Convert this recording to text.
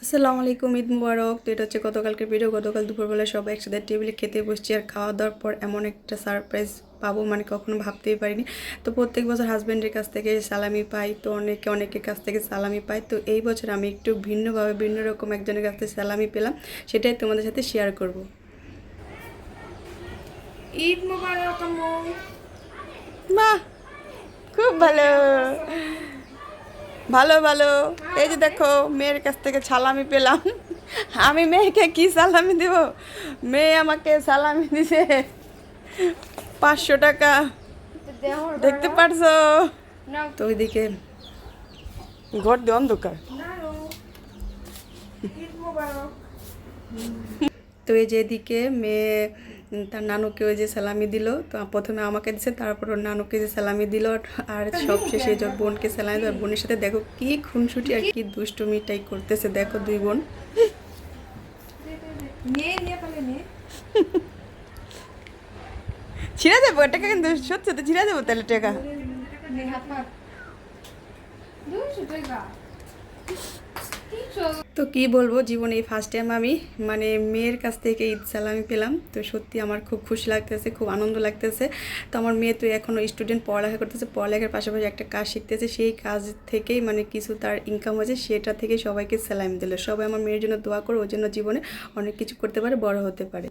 আসসালামু আলাইকুম ঈদ মুবারক। তো এটা হচ্ছে গতকালকে ভিডিও গতকাল দুপুরবেলা সবাই একসাথে টেবিলে খেতে বসছি আর খাওয়া দাওয়ার পর এমন একটা সারপ্রাইজ পাবো মানে কখনো ভাবতেই পারিনি। তো প্রত্যেক বছর হাজব্যান্ডের কাছ থেকে সালামি পাই তো অনেকে অনেকের কাছ থেকে সালামি পাই। তো এই বছর আমি একটু ভিন্নভাবে ভিন্ন রকম একজনের কাছ থেকে সালামি পেলাম সেটাই তোমাদের সাথে শেয়ার করব। ঈদ মোবারক বাহ খুব ভালো। ভালো ভালো। এই যে দেখো, মেয়ের কাছ থেকে সালামি পেলাম। আমি মেয়েকে কি সালামি দেব? মেয়ে আমাকে সালামি দিছে পাঁচশো টাকা। দেখতে পারছ? তো ওইদিকে ঘর দিয়ে অন্ধকার। তো এই যে এদিকে মেয়ে তার নানুকে ওই যে সালামি দিল। তো প্রথমে আমাকে দিছে তারপর ওর নানুকে যে সালামি দিল আর সব শেষে ওর বোনকে সালামি দিল বোনের সাথে দেখো কি খুনসুটি আর কি দুষ্টুমিটাই করতেছে দেখো দুই বোন। ছিঁড়ে দেবো এটাকে কিন্তু সত্যি সত্যি ছিঁড়ে দেবো তাহলে টাকা। তো কি বলব, জীবনে এই ফার্স্ট টাইম আমি মানে মেয়ের কাছ থেকে ঈদ সালামি পেলাম। তো সত্যি আমার খুব খুশি লাগতেছে, খুব আনন্দ লাগতেছে। তো আমার মেয়ে তো এখনও স্টুডেন্ট পড়ালেখা করতেছে। পড়ালেখার পাশাপাশি একটা কাজ শিখতেছে। সেই কাজ থেকেই মানে কিছু তার ইনকাম হয়েছে, সেটা থেকে সবাইকে সালামি দিল। সবাই আমার মেয়ের জন্য দোয়া করে, ওর জন্য জীবনে অনেক কিছু করতে পারে, বড় হতে পারে।